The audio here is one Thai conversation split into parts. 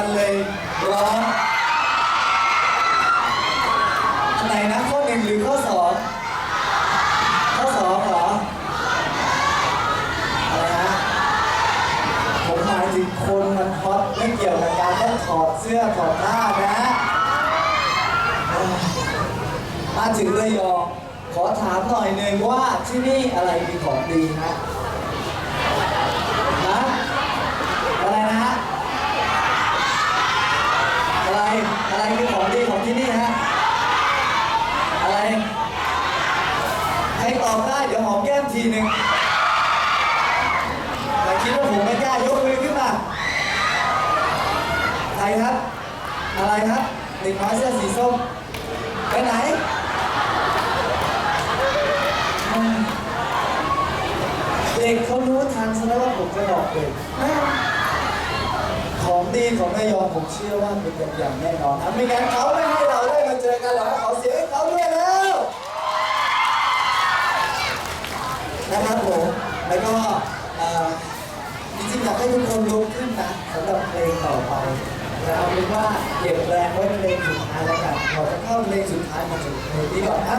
มันเลยร้องอันไหนนะข้อหนึ่งหรือข้อสองข้อสองเหรออะไรนะผมหมายถึงคนมันฮอตไม่เกี่ยวกับการต้องถอดเสื้อถอดผ้านะมาถึงระยองขอถามหน่อยหนึ่งว่าที่นี่อะไรมีของดีฮะฮะอะไรนะฮะ อะไร อะไรคือของดีของที่นี่ฮะ อะไร ใค รตอบได้เดี๋ยวหอมแก้มทีหนึ่งแต่คิดว่าผมไม่กล้ายกมือขึ้นมา ใครครับ อะไรครับเด็กน้อยเสื้อสีส้มไปไหนเด็กเขารู้ทันซะแล้วว่าผมจะบอกเด็กของดีของระยองผมเชื่อว่าเป็นอย่างแน่นอนนะไม่งั้นเขาไม่ให้เราได้มาเจอกันหรอกเขาเสียให้เขาด้วยแล้ว นะครับผมแล้วก็จริงๆอยากให้ทุกคนลุกขึ้นนะสำหรับเพลงต่อไปแต่เอาเป็นว่าเก็บแรงไว้เพลงสุดท้ายแล้วกันเราจะเข้าเพลงสุดท้ายมาถึงเพลงนี้ก่อนนะ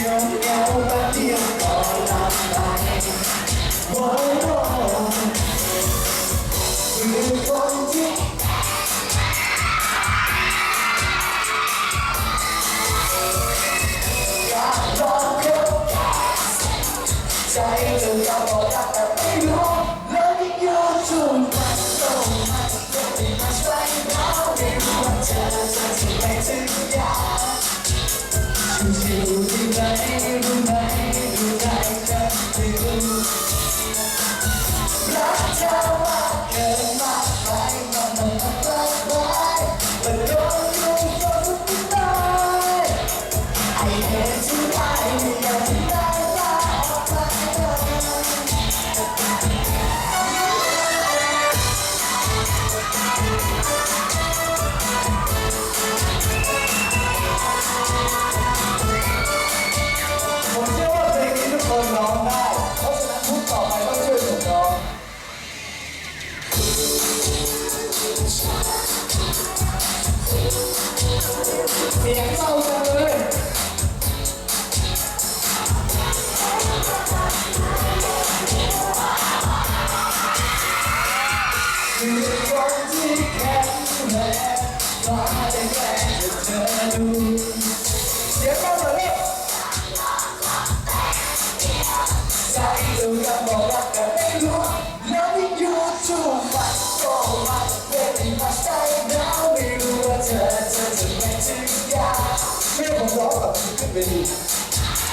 ไปดี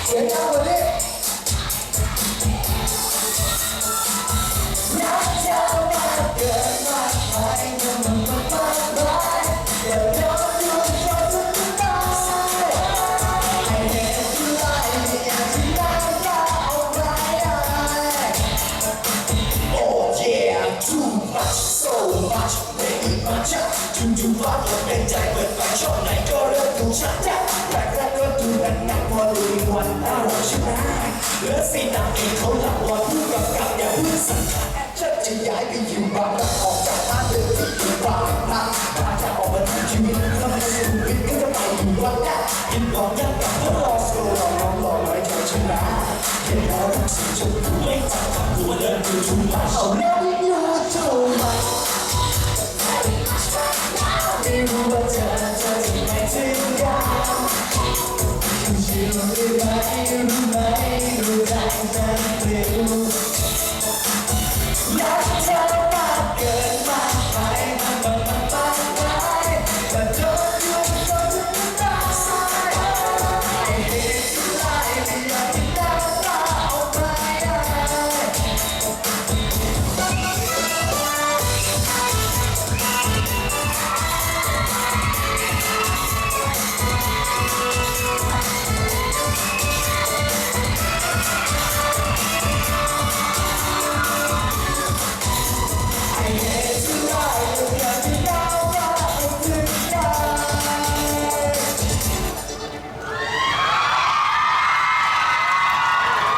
เสียงดังกว่านี้รักเธอมากเกินมากไปจนมันมันมากไปอย่าโดนดูจนสุดท้ายไอ้เหตุที่ไล่ไม่อยากที่ได้ก็เอาไปได้ Oh yeah too much so much ไม่อึดมาชักจุนจุนฟ้าก็เป็นใจเปิดไฟช่องไหนก็เริ่มดูชัดจ้ะ นักพอลุยวันถ้าเราชนะเหลือสีดำอีกเขาหลับรอผู้กำกับอย่าพูดสั่งฉันจะย้ายไปอยู่บางรักออกจากบ้านเดิมที่อยู่บางนักอาจจะออกมาที่ชีวิตทำไมสุขุมวิทก็จะไปอยู่วันดแรกกินของยากกับเพื่อรอสโลรอน้องรอไว้เธอชนะเห็นแล้วทั้งสีชมพูไม่จับกับหัวเดินอยู่ชุมมาเอาเล้วอยู่เท่าไหร่ I'll be